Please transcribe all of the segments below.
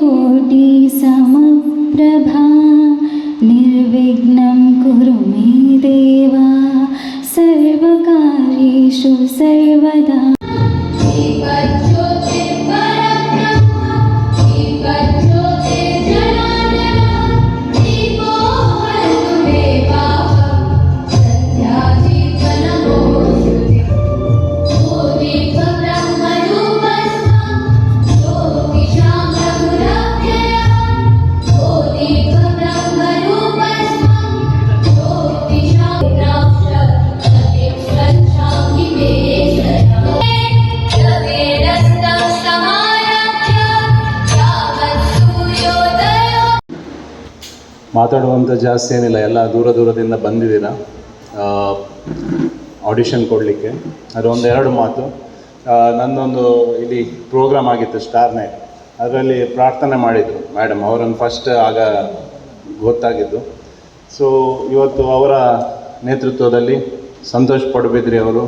सूर्यकोटि समप्रभा निर्विघ्नं कुरु मे देवा सर्वकार्येषु सर्वदा। ಮಾತಾಡುವಂಥ ಜಾಸ್ತಿ ಏನಿಲ್ಲ, ಎಲ್ಲ ದೂರ ದೂರದಿಂದ ಬಂದಿದ್ದೀರಾ? ಆಡಿಷನ್ ಕೊಡಲಿಕ್ಕೆ. ಅದು ಒಂದು ಎರಡು ಮಾತು. ನನ್ನೊಂದು ಇಲ್ಲಿ ಪ್ರೋಗ್ರಾಮ್ ಆಗಿತ್ತು ಸ್ಟಾರ್ ನೈಟ್ ಅದರಲ್ಲಿ ಪ್ರಾರ್ಥನೆ ಮಾಡಿದರು ಮೇಡಮ್ ಅವರನ್ನು ಫಸ್ಟ್ ಆಗ ಗೊತ್ತಾಗಿದ್ದು. ಸೊ ಇವತ್ತು ಅವರ ನೇತೃತ್ವದಲ್ಲಿ ಸಂತೋಷ್ ಪಡುಬಿದ್ರಿ ಅವರು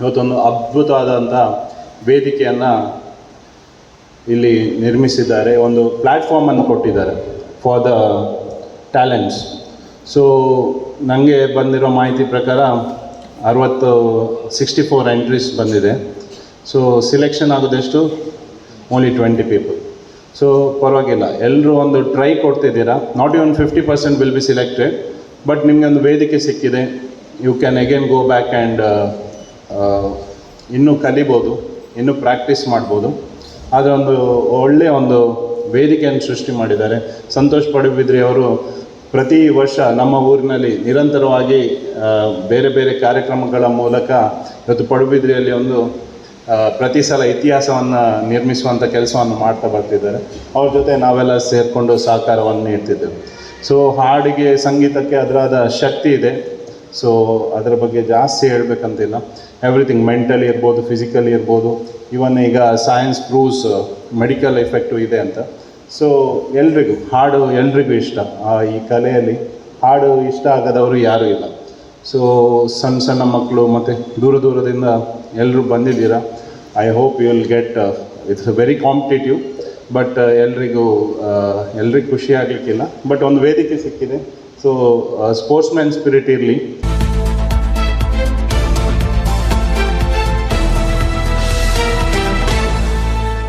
ಇವತ್ತೊಂದು ಅದ್ಭುತವಾದಂಥ ವೇದಿಕೆಯನ್ನು ಇಲ್ಲಿ ನಿರ್ಮಿಸಿದ್ದಾರೆ. ಒಂದು ಪ್ಲ್ಯಾಟ್ಫಾರ್ಮನ್ನು ಕೊಟ್ಟಿದ್ದಾರೆ. ಫಾರ್ ದ ಟ್ಯಾಲೆಂಟ್ಸ್ ಸೊ ನನಗೆ ಬಂದಿರೋ ಮಾಹಿತಿ ಪ್ರಕಾರ ಅರವತ್ತು ಸಿಕ್ಸ್ಟಿ ಫೋರ್ ಎಂಟ್ರೀಸ್ ಬಂದಿದೆ. ಸೊ ಸಿಲೆಕ್ಷನ್ ಆಗೋದೆಷ್ಟು? ಓನ್ಲಿ ಟ್ವೆಂಟಿ ಪೀಪಲ್ ಸೊ ಪರವಾಗಿಲ್ಲ. ಎಲ್ಲರೂ ಒಂದು try ಕೊಡ್ತಿದ್ದೀರಾ? Not even fifty percent will be selected but ನಿಮಗೆ ಒಂದು ವೇದಿಕೆ ಸಿಕ್ಕಿದೆ. You can again go back and ಇನ್ನೂ ಕಲಿಬೋದು. ಇನ್ನೂ ಪ್ರಾಕ್ಟೀಸ್ ಮಾಡ್ಬೋದು. ಆದರೆ ಒಂದು ಒಳ್ಳೆಯ ಒಂದು ವೇದಿಕೆಯನ್ನು ಸೃಷ್ಟಿ ಮಾಡಿದ್ದಾರೆ. ಸಂತೋಷ್ ಪಡುಬಿದ್ರಿ ಅವರು ಪ್ರತಿ ವರ್ಷ ನಮ್ಮ ಊರಿನಲ್ಲಿ ನಿರಂತರವಾಗಿ ಬೇರೆ ಬೇರೆ ಕಾರ್ಯಕ್ರಮಗಳ ಮೂಲಕ ಇವತ್ತು ಪಡುಬಿದ್ರಿಯಲ್ಲಿ ಒಂದು ಪ್ರತಿ ಸಲ ಇತಿಹಾಸವನ್ನು ನಿರ್ಮಿಸುವಂಥ ಕೆಲಸವನ್ನು ಮಾಡ್ತಾ ಬರ್ತಿದ್ದಾರೆ. ಅವ್ರ ಜೊತೆ ನಾವೆಲ್ಲ ಸೇರಿಕೊಂಡು ಸಹಕಾರವನ್ನು ನೀಡ್ತಿದ್ದೇವೆ. ಸೊ ಹಾಡಿಗೆ ಸಂಗೀತಕ್ಕೆ ಅದರಾದ ಶಕ್ತಿ ಇದೆ. ಸೊ ಅದರ ಬಗ್ಗೆ ಜಾಸ್ತಿ ಹೇಳಬೇಕಂತಿಲ್ಲ. ಎವ್ರಿಥಿಂಗ್ ಮೆಂಟಲಿ ಇರ್ಬೋದು ಫಿಸಿಕಲಿ ಇರ್ಬೋದು. ಇವನ್ ಈಗ ಸೈನ್ಸ್ ಪ್ರೂವ್ಸ್ ಮೆಡಿಕಲ್ ಎಫೆಕ್ಟು ಇದೆ ಅಂತ. ಸೊ ಎಲ್ರಿಗೂ, ಹಾಡು ಎಲ್ರಿಗೂ ಇಷ್ಟ. ಈ ಕಲೆಯಲ್ಲಿ ಹಾಡು ಇಷ್ಟ ಆಗದವರು ಯಾರೂ ಇಲ್ಲ. ಸೊ ಸಣ್ಣ ಸಣ್ಣ ಮಕ್ಕಳು ಮತ್ತು ದೂರ ದೂರದಿಂದ ಎಲ್ಲರೂ ಬಂದಿದ್ದೀರಾ? I hope you will get it's very competitive but ಎಲ್ರಿಗೂ ಎಲ್ರಿಗೂ ಖುಷಿ ಆಗಲಿಕ್ಕಿಲ್ಲ. ಬಟ್ ಒಂದು ವೇದಿಕೆ ಸಿಕ್ಕಿದೆ. ಸೊ ಸ್ಪೋರ್ಟ್ಸ್ ಮ್ಯಾನ್ ಸ್ಪಿರಿಟ್ ಇರಲಿ.